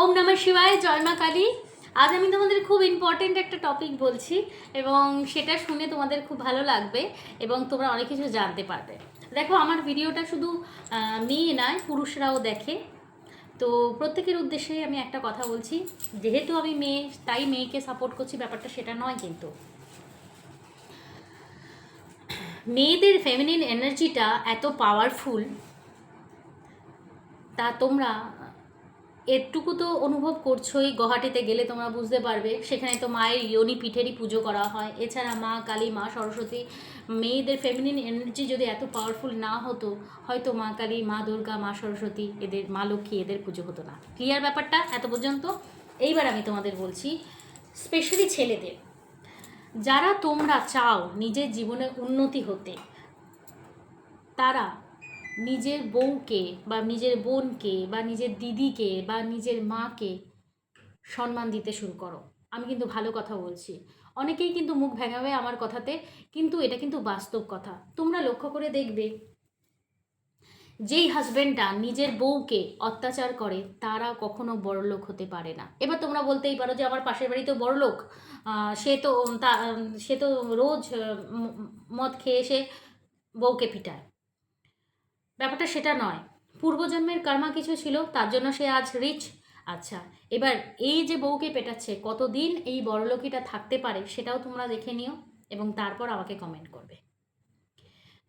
ওম নমঃ শিবায়, জয় মা কালী। আজ আমি তোমাদের খুব ইম্পর্টেন্ট একটা টপিক বলছি এবং সেটা শুনে তোমাদের খুব ভালো লাগবে এবং তোমরা অনেক কিছু জানতে পারবে। দেখো, আমার ভিডিওটা শুধু মেয়ে নয়, পুরুষরাও দেখে। তো প্রত্যেকের উদ্দেশ্যে আমি একটা কথা বলছি, যেহেতু আমি মেয়ে, তাই মেয়েকে সাপোর্ট করছি, ব্যাপারটা সেটা নয় কিন্তু। মেয়েদের ফেমিনিন এনার্জিটা এত পাওয়ারফুল তা তোমরা এরটুকু তো অনুভব করছোই, গুয়াহাটিতে গেলে তোমরা বুঝতে পারবে। সেখানে তো মায়ের ইয়নি পিঠেরই পুজো করা হয়। এছাড়া মা, কালী, মা, সরস্বতী, মেয়েদের ফেমিনিন এনার্জি যদি এত পাওয়ারফুল না হতো, হয়তো মা কালী, মা দুর্গা, মা সরস্বতী, এদের, মা লক্ষ্মী, এদের পুজো হতো না। ক্লিয়ার ব্যাপারটা এত পর্যন্ত? এইবার আমি তোমাদের বলছি স্পেশালি ছেলেদের, যারা তোমরা চাও নিজের জীবনে উন্নতি হতে, তারা নিজের বউকে বা নিজের বোনকে বা নিজের দিদিকে বা নিজের মাকে সম্মান দিতে শুরু করো। আমি কিন্তু ভালো কথা বলছি। অনেকেই কিন্তু মুখ ভেঙাবে আমার কথাতে, কিন্তু এটা কিন্তু বাস্তব কথা। তোমরা লক্ষ্য করে দেখবে, যেই হাজবেন্ডটা নিজের বউকে অত্যাচার করে, তারা কখনো বড়লোক হতে পারে না। এবার তোমরা বলতেই পারো যে আমার পাশের বাড়ি তো বড়লোক সে তো সে তো রোজ মদ খেয়ে এসে বউকে পিটায়। ব্যাপারটা সেটা নয়। পূর্বজন্মের কর্মা কিছু ছিল, তার জন্য সে আজ রিচ আচ্ছা এবার এই যে বউকে পেটাচ্ছে, কতদিন এই বড়লোকিটা থাকতে পারে সেটাও তোমরা দেখে নিও এবং তারপর আমাকে কমেন্ট করবে।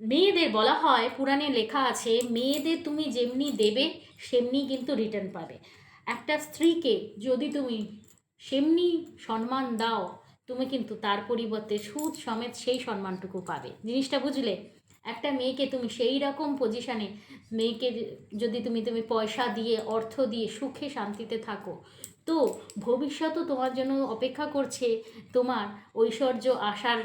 মেয়েদের বলা হয়, পুরাণে লেখা আছে, মেয়েদের তুমি যেমনি দেবে, সেমনি কিন্তু রিটার্ন পাবে। একটা স্ত্রীকে যদি তুমি সেমনি সম্মান দাও, তুমি কিন্তু তার পরিবর্তে সুদ সমেত সেই সম্মানটুকু পাবে। জিনিসটা বুঝলে? একটা মেয়েকে তুমি সেই রকম পজিশানে মেয়েকে যদি তুমি তুমি পয়সা দিয়ে, অর্থ দিয়ে, সুখে, শান্তিতে থাকো, তো ভবিষ্যতও তোমার জন্য অপেক্ষা করছে তোমার ঐশ্বর্য আসার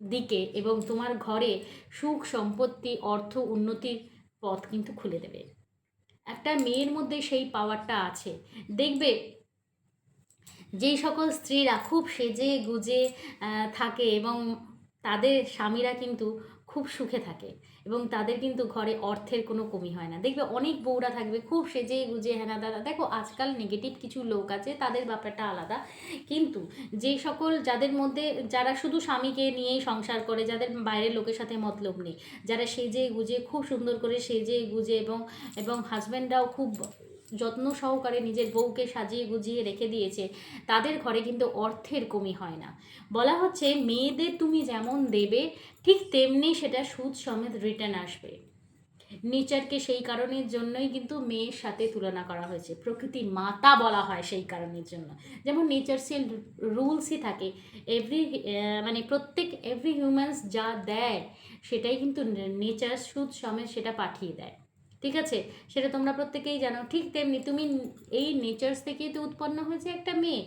দিকে এবং তোমার ঘরে সুখ, সম্পত্তি, অর্থ, উন্নতির পথ কিন্তু খুলে দেবে। একটা মেয়ের মধ্যে সেই পাওয়ারটা আছে। দেখবে যেই সকল স্ত্রীরা খুব সেজে গুজে থাকে এবং তাদের স্বামীরা কিন্তু খুব সুখে থাকে এবং তাদের কিন্তু ঘরে অর্থের কোনো কমি হয় না। দেখবে অনেক বউরা থাকবে, খুব সেজে গুজে, হ্যানা দাদা। দেখো, আজকাল নেগেটিভ কিছু লোক আছে, তাদের ব্যাপারটা আলাদা। কিন্তু যে সকল যাদের মধ্যে, যারা শুধু স্বামীকে নিয়েই সংসার করে, যাদের বাইরের লোকের সাথে মতলব নেই, যারা সেজে গুজে, খুব সুন্দর করে সেজে গুজে এবং এবং হাজব্যান্ডরাও খুব যত্ন সহকারে নিজের বউকে সাজিয়ে গুজিয়ে রেখে দিয়েছে, তাদের ঘরে কিন্তু অর্থের কমি হয় না। বলা হচ্ছে, মেয়েদের তুমি যেমন দেবে, ঠিক তেমনি সেটা সুদ সমেত রিটার্ন আসবে। নেচারকে সেই কারণের জন্যই কিন্তু মেয়ের সাথে তুলনা করা হয়েছে। প্রকৃতি মাতা বলা হয় সেই কারণের জন্য। যেমন নেচারসিয়াল রুলসই থাকে এভরি মানে প্রত্যেক এভরি হিউম্যানস যা দেয়, সেটাই কিন্তু নেচার সুদ সমেত সেটা পাঠিয়ে দেয়। ঠিক আছে? সেটা তোমরা প্রত্যেকেই জানো। ঠিক তেমনি তুমি এই নেচার্স থেকেই তো উৎপন্ন হয়েছে একটা মেয়ে।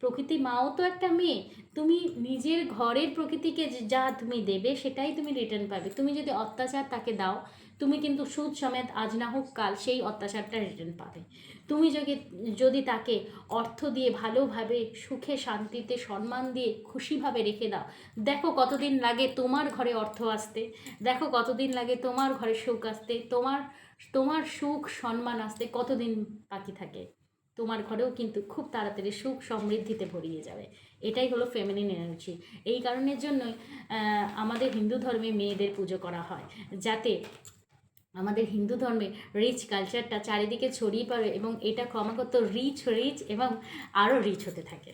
প্রকৃতি মাও তো একটা মেয়ে। তুমি নিজের ঘরের প্রকৃতিকে যা তুমি দেবে সেটাই তুমি রিটার্ন পাবে। তুমি যদি অত্যাচার তাকে দাও তুমি কিন্তু সুদ সমেত আজ না হোক কাল সেই অত্যাচারটা রিটার্ন পাবে। তুমি যদি যদি তাকে অর্থ দিয়ে ভালোভাবে, সুখে, শান্তিতে, সম্মান দিয়ে খুশিভাবে রেখে দাও, দেখো কতদিন লাগে তোমার ঘরে অর্থ আসতে, দেখো কতদিন লাগে তোমার ঘরে সুখ আসতে, তোমার তোমার সুখ, সম্মান আসতে, কতদিন বাকি থাকে। তোমার ঘরেও কিন্তু খুব তাড়াতাড়ি সুখ সমৃদ্ধিতে ভরিয়ে যাবে। এটাই হলো ফেমিনিন এনার্জি এই কারণের জন্যই আমাদের হিন্দু ধর্মে মেয়েদের পুজো করা হয়। যাতে আমাদের হিন্দু ধর্মে রিচ কালচারটা চারিদিকে ছড়িয়ে পড়ে এবং এটা ক্রমাগত রিচ রিচ এবং আরও রিচ হতে থাকে।